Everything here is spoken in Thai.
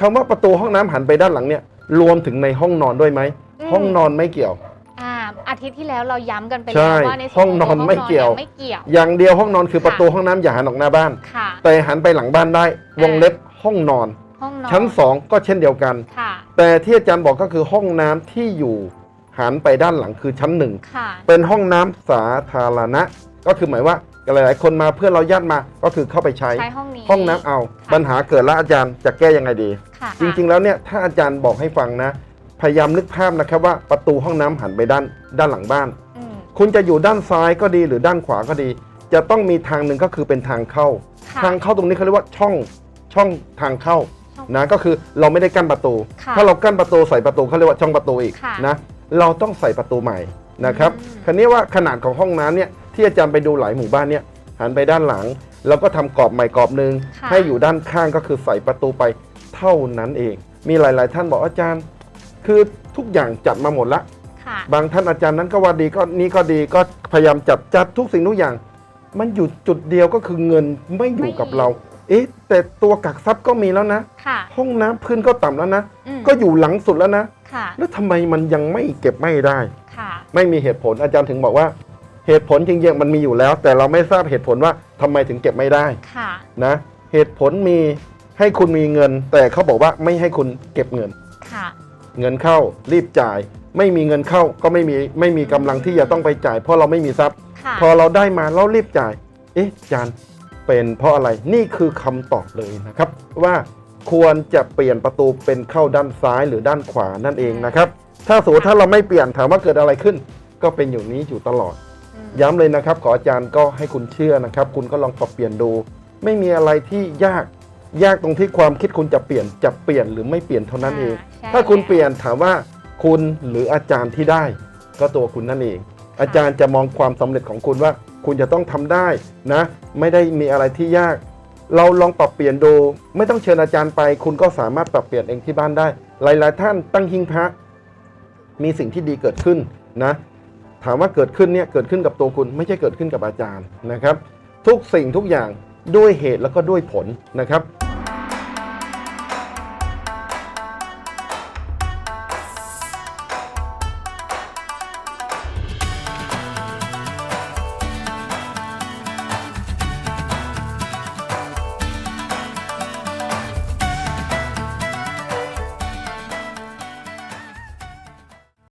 คำว่าประตูห้องน้ำหันไปด้านหลังเนี่ย รวมถึงในห้องนอนด้วยไหมอืมห้องนอนไม่เกี่ยว อ่าอาทิตย์ที่แล้วเราย้ำกันไปใช่แล้วว่าในส่วห้องนอนขไม่เกี่ยวไม่เกี่ยว อย่างเดียวห้องนอนคือค่ะ ประตูห้องน้ำอย่าหันออกหน้าบ้าน ค่ะ แต่หันไปหลังบ้านได้วงเล็บห้องนอน ห้องนอนชั้นสองก็เช่นเดียวกัน ค่ะ แต่ที่อาจารย์บอกก็คือห้องน้ำที่อยู่หันไปด้านหลังคือชั้นหนึ่งค่ะ เป็นห้องน้ำสาธารณะ ก็คือหมายว่า หลายๆคนมาเพื่อนเราญาติมาก็คือเข้าไปใช้ใช้ห้องนี้ห้องน้ำเอาปัญหาเกิดแล้วอาจารย์จะแก้ยังไงดี ค่ะจริงๆแล้วเนี่ยถ้าอาจารย์บอกให้ฟังนะ พยายามนึกภาพนะครับว่าประตูห้องน้ำหันไปด้านด้านหลังบ้าน อืมคุณจะอยู่ด้านซ้ายก็ดีหรือด้านขวาก็ดี จะต้องมีทางหนึ่งก็คือเป็นทางเข้า ค่ะทางเข้าตรงนี้เขาเรียกว่าช่องช่องทางเข้าช่อง นะก็คือเราไม่ได้กั้นประตู ค่ะถ้าเรากั้นประตูใส่ประตูเขาเรียกว่าช่องประตูอีกค่ะนะเราต้องใส่ประตูใหม่นะครับอืมคราวนี้ว่าขนาดของห้องน้ำเนี่ย ที่อาจารย์ไปดูหลายหมู่บ้านเนี่ยหันไปด้านหลัง แล้วก็ทำกรอบใหม่กรอบหนึ่งค่ะ ให้อยู่ด้านข้างก็คือใส่ประตูไปเท่านั้นเอง มีหลาย ๆ ท่านบอกอาจารย์ คือทุกอย่างจัดมาหมดละ ค่ะ บางท่านอาจารย์นั้นก็ว่าดีก็นี้ก็ดีก็พยายามจัดจัดทุกสิ่งทุกอย่าง มันอยู่จุดเดียวก็คือเงินไม่อยู่กับเรา เอ๊ะ แต่ตัวกักทรัพย์ก็มีแล้วนะ ค่ะห้องน้ำพื้นก็ต่ำแล้วนะ อืมก็อยู่หลังสุดแล้วนะ ค่ะ แล้วทำไมมันยังไม่เก็บไม่ได้ ค่ะ ไม่มีเหตุผลอาจารย์ถึงบอกว่า เหตุผลจริงๆมันมีอยู่แล้ว แต่เราไม่ทราบเหตุผลว่าทำไมถึงเก็บไม่ได้ค่ะ นะเหตุผลมีให้คุณมีเงิน แต่เขาบอกว่าไม่ให้คุณเก็บเงิน ค่ะ เงินเข้ารีบจ่าย ไม่มีเงินเข้าก็ไม่มีไม่มีกำลังที่จะต้องไปจ่าย เพราะเราไม่มีทรัพย์ ค่ะ พอเราได้มาเรารีบจ่าย เอ๊ะอาจารย์เป็นเพราะอะไรนี่คือคำตอบเลยนะครับ ว่าควรจะเปลี่ยนประตูเป็นเข้าด้านซ้ายหรือด้านขวานั่นเองนะครับ ถ้าสมมติถ้าเราไม่เปลี่ยนถามว่าเกิดอะไรขึ้น ก็เป็นอยู่นี้อยู่ตลอดอืม ย้ำเลยนะครับ ขออาจารย์ก็ให้คุณเชื่อนะครับ คุณก็ลองปรับเปลี่ยนดู ไม่มีอะไรที่ยากยากตรงที่ความคิดคุณจะเปลี่ยนจะเปลี่ยนหรือไม่เปลี่ยนเท่านั้นเองใช่ถ้าคุณแล้วเปลี่ยนถามว่าคุณหรืออาจารย์ที่ได้ ก็ตัวคุณนั่นเอง อาจารย์จะมองความสำเร็จของคุณว่า คุณจะต้องทำได้นะ ไม่ได้มีอะไรที่ยาก เราลองปรับเปลี่ยนดู ไม่ต้องเชิญอาจารย์ไป คุณก็สามารถปรับเปลี่ยนเองที่บ้านได้ หลาย ๆ ท่านตั้งหิ้งพระมีสิ่งที่ดีเกิดขึ้นนะ ถามว่าเกิดขึ้นเนี่ยเกิดขึ้นกับตัวคุณไม่ใช่เกิดขึ้นกับอาจารย์นะครับ ทุกสิ่งทุกอย่างด้วยเหตุแล้วก็ด้วยผลนะครับ